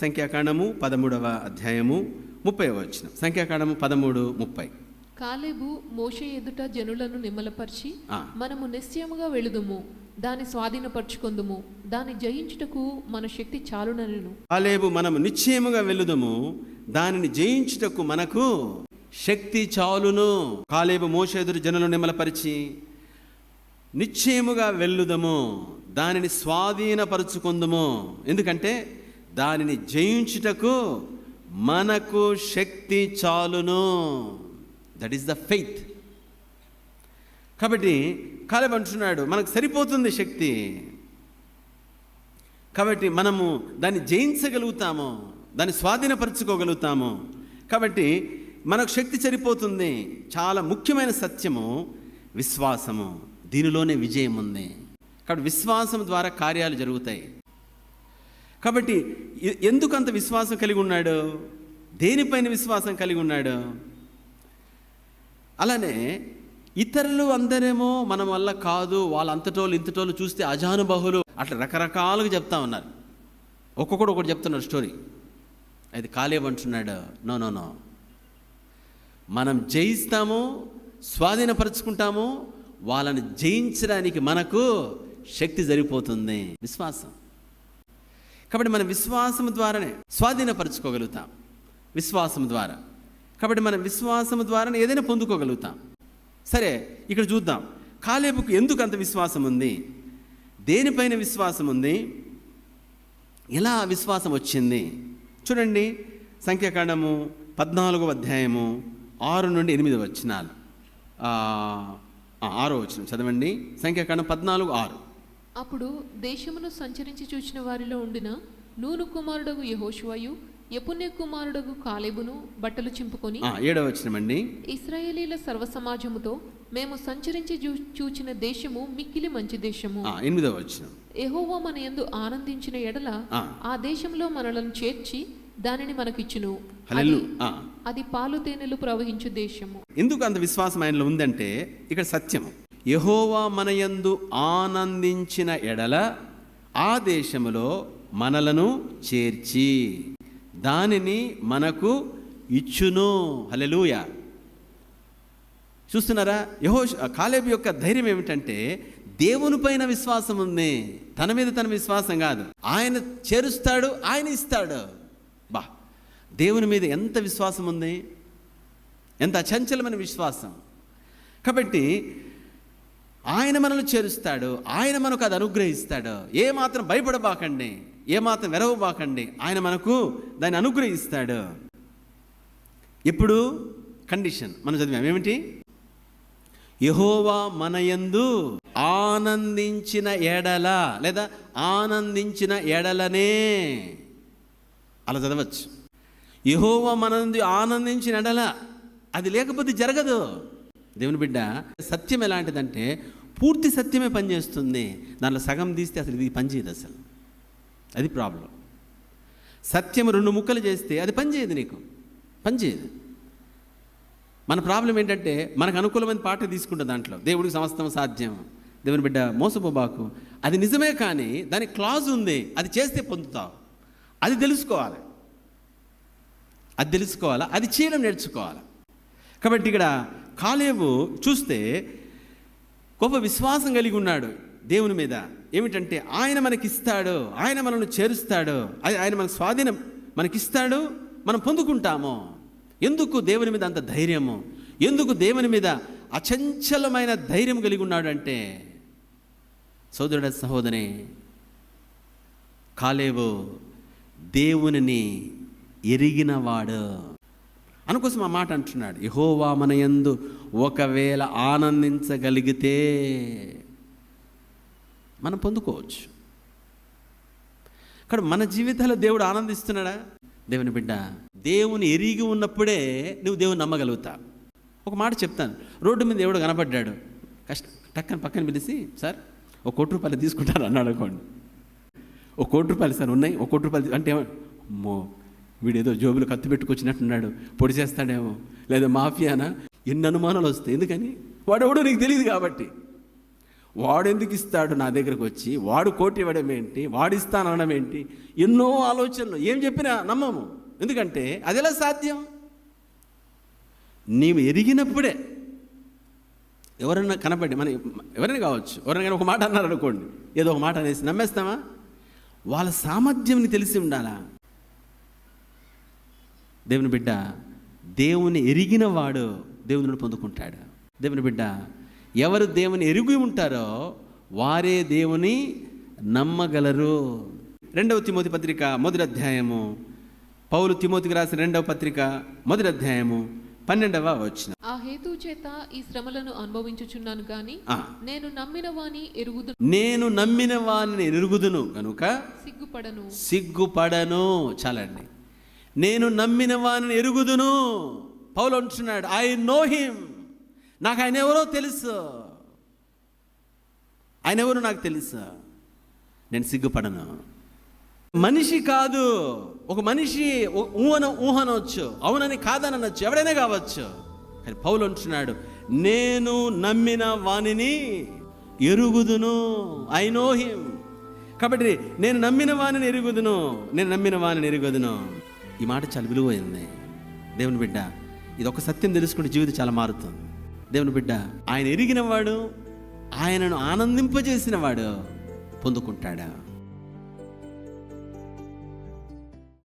సంఖ్యాకాండము పదమూడవ అధ్యాయము ముప్పై వచ్చిన సంఖ్యాకాండము పదమూడు ముప్పై. కాలేబు మోషే ఎదుట జనులను నిమ్మలపరిచి. మనము నిశ్చయముగా వెళుదుము దాని స్వాధీనపరచుకొందుము దాన్ని జయించుటకు మన శక్తి చాలునను కాలేబు మనము నిశ్చయముగా వెళ్ళుదము దానిని జయించుటకు మనకు శక్తి చాలును. కాలేబు మోషేదురు జనులు నిమ్మలపరిచి నిశ్చయముగా వెళ్ళుదము దానిని స్వాధీనపరుచుకుందుము. ఎందుకంటే దానిని జయించుటకు మనకు శక్తి చాలును. దట్ ఈస్ ద ఫెయిత్ కాబట్టి కాలేబు అంటున్నాడు మనకు సరిపోతుంది శక్తి. కాబట్టి మనము దాన్ని జయించగలుగుతాము దాన్ని స్వాధీనపరచుకోగలుగుతాము. కాబట్టి మనకు శక్తి సరిపోతుంది. చాలా ముఖ్యమైన సత్యము విశ్వాసము. దీనిలోనే విజయం ఉంది కాబట్టి విశ్వాసం ద్వారా కార్యాలు జరుగుతాయి. కాబట్టి ఎందుకు అంత విశ్వాసం కలిగి ఉన్నాడు? దేనిపైన విశ్వాసం కలిగి ఉన్నాడు? అలానే ఇతరులు అందరేమో మన వల్ల కాదు వాళ్ళ అంతటోళ్ళు ఇంతటోళ్ళు చూస్తే అజానుబహులు అట్లా రకరకాలుగా చెప్తా ఉన్నారు. ఒక్కొక్కడు ఒకటి చెప్తున్నారు స్టోరీ. అది కాలేబంటున్నాడు నో నో నో. మనం జయిస్తాము స్వాధీనపరుచుకుంటాము వాళ్ళని జయించడానికి మనకు శక్తి జరిగిపోతుంది. విశ్వాసం. కాబట్టి మన విశ్వాసం ద్వారానే స్వాధీనపరచుకోగలుగుతాం. విశ్వాసం ద్వారా. కాబట్టి మన విశ్వాసం ద్వారానే ఏదైనా పొందుకోగలుగుతాం. సరే ఇక్కడ చూద్దాం. కాలేబుకు ఎందుకు అంత విశ్వాసం ఉంది దేనిపైన విశ్వాసం ఉంది ఎలా విశ్వాసం వచ్చింది? చూడండి సంఖ్యాకాండము పద్నాలుగో అధ్యాయము ఆరు నుండి ఎనిమిది వచ్చినాలు ఆరో వచ్చిన చదవండి. సంఖ్యాకాండం పద్నాలుగు ఆరు. అప్పుడు దేశమును సంచరించి చూచిన వారిలో ఉండిన నూను కుమారుడగు యెహోషువయు యపుణ్య కుమారుడగు కాలేబును బట్టలు చింపుకొని ఏడవ వచ్చినమండి ఇస్రాయేలీల సర్వసమాజముతో మేము సంచరించి చూచిన దేశము మిక్కిలి మంచి దేశము. ఎనిమిదవ వచ్చిన యెహోవా మన యందు ఆనందించిన ఎడల ఆ. దేశంలో మనలను చేర్చి దానిని మనకిచ్చును. అది పాలు తేనెలు ప్రవహించు దేశము. ఎందుకు అంత విశ్వాసం ఆయనలో ఉందంటే ఇక్కడ సత్యము. యహోవా మనయందు ఆనందించిన ఎడల ఆ దేశములో మనలను చేర్చి దానిని మనకు ఇచ్చును. హలెలూయ చూస్తున్నారా? యహో కాలేబు యొక్క ధైర్యం ఏమిటంటే దేవునిపైన విశ్వాసం ఉంది. తన మీద తన విశ్వాసం కాదు. ఆయన చేరుస్తాడు ఆయన ఇస్తాడు. బా దేవుని మీద ఎంత విశ్వాసం ఉంది? ఎంత అచంచలమైన విశ్వాసం. కాబట్టి ఆయన మనల్ని చేరుస్తాడు ఆయన మనకు అది అనుగ్రహిస్తాడు. ఏ మాత్రం భయపడబాకండి ఏమాత్రం వెరవబాకండి ఆయన మనకు దాన్ని అనుగ్రహిస్తాడు. ఇప్పుడు కండిషన్ మనం చదివాం. ఏమిటి? యహోవా మనయందు ఆనందించిన ఎడల లేదా ఆనందించిన ఎడలనే. అలా చదవచ్చు. యహోవా మనందు ఆనందించిన ఎడల అది లేకపోతే జరగదు. దేవుని బిడ్డ సత్యం ఎలాంటిదంటే పూర్తి సత్యమే పనిచేస్తుంది. దాంట్లో సగం తీస్తే అసలు ఇది పనిచేయదు అసలు. అది ప్రాబ్లం. సత్యం రెండు ముక్కలు చేస్తే అది పనిచేయదు నీకు. పనిచేయదు మన ప్రాబ్లం ఏంటంటే మనకు అనుకూలమైన పాట తీసుకుంటా దాంట్లో. దేవుడికి సమస్తం సాధ్యం. దేవుని బిడ్డ మోసపోబాకు అది నిజమే కానీ దానికి క్లాజ్ ఉంది. అది చేస్తే పొందుతావు. అది తెలుసుకోవాలి. అది తెలుసుకోవాలా? అది చేయడం నేర్చుకోవాలి? కాబట్టి ఇక్కడ కాలేవు చూస్తే గొప్ప విశ్వాసం కలిగి ఉన్నాడు దేవుని మీద. ఏమిటంటే ఆయన మనకిస్తాడు ఆయన మనల్ని చేరుస్తాడు ఆయన మనకు స్వాధీనం మనకిస్తాడు మనం పొందుకుంటాము. ఎందుకు దేవుని మీద అంత ధైర్యము? ఎందుకు దేవుని మీద అచంచలమైన ధైర్యం కలిగి ఉన్నాడు అంటే సోదరుడ సహోదరి కాలేవు దేవునిని ఎరిగినవాడు. అనుకోసం ఆ మాట అంటున్నాడు. యహోవా మనయందు ఒకవేళ ఆనందించగలిగితే మనం పొందుకోవచ్చు. ఇక్కడ మన జీవితాల్లో దేవుడు ఆనందిస్తున్నాడా? దేవుని బిడ్డ దేవుని ఎరిగి ఉన్నప్పుడే నువ్వు దేవుని నమ్మగలుగుతా. ఒక మాట చెప్తాను. రోడ్డు మీద ఎవడు కనపడ్డాడు. కష్ట టక్కన పక్కన పిలిచి సార్ ఒక కోటి రూపాయలు తీసుకుంటారు అన్నాడు అనుకోండి. ఒక కోటి రూపాయలు సార్ ఉన్నాయి. ఒక కోటి రూపాయలు అంటే అమ్మో వీడేదో జోబులు కత్తి పెట్టుకొచ్చినట్టున్నాడు. పొడి చేస్తాడేమో. లేదా మాఫియానా? ఎన్ని అనుమానాలు వస్తాయి. ఎందుకని? వాడెవడో నీకు తెలియదు కాబట్టి. వాడు ఎందుకు ఇస్తాడు నా దగ్గరకు వచ్చి? వాడు కోటి ఇవ్వడం ఏంటి? వాడిస్తానడం ఏంటి? ఎన్నో ఆలోచనలు. ఏం చెప్పినా నమ్మము. ఎందుకంటే అది ఎలా సాధ్యం? నీవు ఎరిగినప్పుడే. ఎవరన్నా కనపడి మన ఎవరైనా కావచ్చు. ఎవరైనా కానీ ఒక మాట అన్నారు అనుకోండి ఏదో ఒక మాట అనేసి నమ్మేస్తామా? వాళ్ళ సామర్థ్యంని తెలిసి ఉండాలా? దేవుని బిడ్డ దేవుని ఎరిగిన వాడు దేవుని పొందుకుంటాడు. దేవుని బిడ్డ ఎవరు దేవుని ఎరిగి ఉంటారో వారే దేవుని నమ్మగలరు. రెండవ తిమోతి పత్రిక మొదటి అధ్యాయము. పౌలు తిమోతికి రాసిన రెండవ పత్రిక మొదటి అధ్యాయము పన్నెండవ వచ్చిన ఆ హేతువు చేత ఈ శ్రమలను అనుభవించుచున్నాను గాని నేను నమ్మిన వాని ఎరుగుదు నేను నమ్మిన వారిని ఎరుగుదును కనుక సిగ్గుపడను. సిగ్గుపడను. చాలండి. నేను నమ్మిన వాని ఎరుగుదును. పౌలు అంటున్నాడు ఐ నో హిమ్ నాకు ఆయన ఎవరో తెలుసు. ఆయన ఎవరో నాకు తెలుసు? నేను సిగ్గుపడను. మనిషి కాదు ఒక మనిషి ఊహన ఊహనవచ్చు అవునని కాదనొచ్చు ఎవడైనా కావచ్చు. కానీ పౌలు అంటున్నాడు నేను నమ్మిన వానిని ఎరుగుదును. ఐ నో హిమ్ కాబట్టి నేను నమ్మిన వాణిని ఎరుగుదును. నేను నమ్మిన వాణిని ఎరుగుదును. ఈ మాట చాలా విలువైంది దేవుని బిడ్డ ఇది ఒక సత్యం తెలుసుకుంటే జీవితం చాలా మారుతుంది. దేవుని బిడ్డ ఆయన ఎరిగిన వాడు ఆయనను ఆనందింపజేసిన వాడు పొందుకుంటాడా?